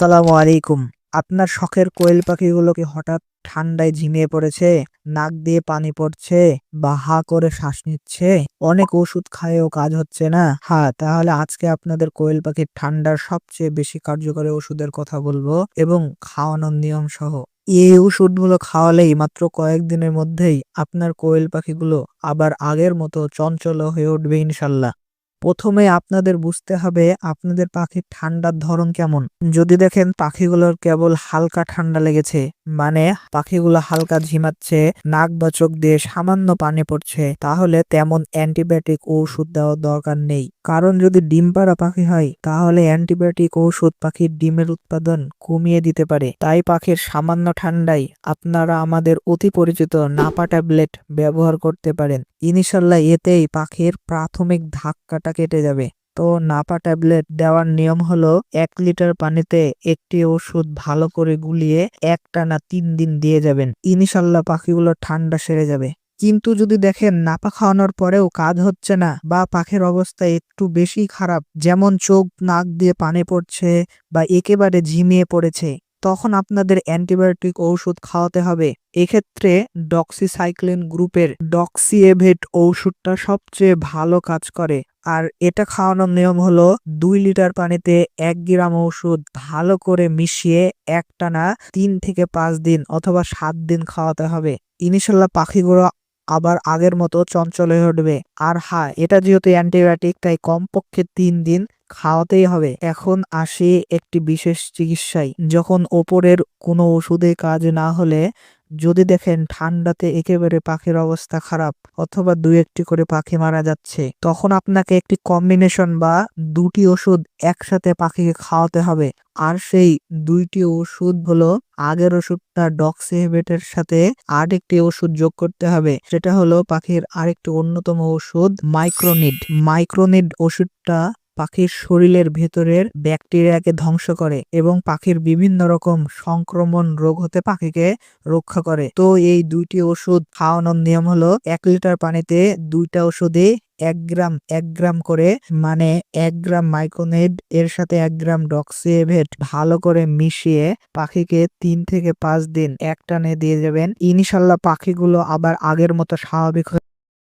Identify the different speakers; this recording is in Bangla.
Speaker 1: আসসালামু আলাইকুম। আপনার শখের কোয়েল পাখিগুলো কি হঠাৎ ঠান্ডায় ঝিমিয়ে পড়েছে, নাক দিয়ে পানি পড়ছে বা হা করে শ্বাস নিচ্ছে, অনেক ওষুধ খায়েও কাজ হচ্ছে না। হ্যাঁ তাহলে আজকে আপনাদের কোয়েল পাখির ঠান্ডার সবচেয়ে বেশি কার্যকরী ওষুধের কথা বলব এবং খাওয়ানোর নিয়ম সহ। এই ওষুধগুলো খাওয়ালেই মাত্র কয়েকদিনের মধ্যেই আপনার কোয়েল পাখিগুলো আবার আগের মতো চঞ্চল হয়ে উঠবে ইনশাল্লাহ। প্রথমে আপনাদের বুঝতে হবে আপনাদের পাখির ঠান্ডার ধরন কেমন। যদি দেখেন পাখিগুলোর কেবল হালকা ঠান্ডা লেগেছে মানে পাখিগুলো হালকা ঝিমাচ্ছে, নাক বা চোখ দিয়ে সামান্য পানি পড়ছে, তাহলে তেমন অ্যান্টিবায়োটিক ওষুধ দেওয়ার দরকার নেই। কারণ যদি ডিম পাড়া পাখি হয়, তাহলে অ্যান্টিবায়োটিক ওষুধ পাখির ডিমের উৎপাদন কমিয়ে দিতে পারে। তাই পাখির সামান্য ঠান্ডায় আপনারা আমাদের অতি পরিচিত নাপা ট্যাবলেট ব্যবহার করতে পারেন। ইনশাল্লাহ এতেই পাখির প্রাথমিক ধাক্কাটা কেটে যাবে। তো নাপা ট্যাবলেট দেওয়ার নিয়ম হলো, এক লিটার পানিতে একটি ওষুধ ভালো করে গুলিয়ে একটানা তিন দিন দিয়ে যাবেন। ইনশাল্লাহ পাখিগুলো ঠান্ডা সেরে যাবে। কিন্তু যদি দেখেন নাপা খাওয়ানোর পরেও কাজ হচ্ছে না বা পাখির অবস্থা একটু বেশি খারাপ, যেমন চোখ, নাক দিয়ে পানি পড়ছে বা একেবারে ঝিমিয়ে পড়েছে তখন আপনাদের অ্যান্টিবায়োটিক ঔষধ খাওয়াতে হবে। এক্ষেত্রে ডক্সিসাইক্লিন গ্রুপের ডক্সিএভেট ঔষধটা সবচেয়ে ভালো কাজ করে। আর এটা খাওয়ানোর নিয়ম হলো দুই লিটার পানিতে এক গ্রাম ওষুধ ভালো করে মিশিয়ে একটানা তিন থেকে পাঁচ দিন অথবা সাত দিন খাওয়াতে হবে। ইনশাল্লাহ পাখিগুলো আবার আগের মতো চঞ্চল হয়ে উঠবে। আর হ্যাঁ এটা যেহেতু অ্যান্টিবায়োটিক, তাই কমপক্ষে তিন দিন খাওয়াতেই হবে। এখন আসে একটি বিশেষ চিকিৎসায়। যখন ওপরের কোনো ওষুধে কাজ না হলে যদি দেখেন ঠান্ডাতে একেবারে পাখির অবস্থা খারাপ অথবা দুই একটি করে পাখি মারা যাচ্ছে, তখন আপনাকে একটি কম্বিনেশন বা দুটি ওষুধ একসাথে পাখিকে খাওয়াতে হবে। আর সেই দুইটি ওষুধ হলো আগের ওষুধটা ডক্সিহেবেটের সাথে আরেকটি ওষুধ যোগ করতে হবে। সেটা হলো পাখির আরেকটি অন্যতম ওষুধ মাইক্রোনিড মাইক্রোনিড ওষুধটা পাখির শরীরের ভেতরের ব্যাকটেরিয়াকে ধ্বংস করে এবং পাখির বিভিন্ন রকম সংক্রমণ রোগ হতে পাখিকে রক্ষা করে। তো এই দুইটি ওষুধ খাওয়ানোর নিয়ম হলো, এক লিটার পানিতে দুইটা ওষুধে এক গ্রাম এক গ্রাম করে মানে এক গ্রাম মাইক্রোনেড এর সাথে এক গ্রাম ডক্সিএভেট ভালো করে মিশিয়ে পাখিকে তিন থেকে পাঁচ দিন একটানে দিয়ে যাবেন। ইনশাল্লাহ পাখিগুলো আবার আগের মতো স্বাভাবিক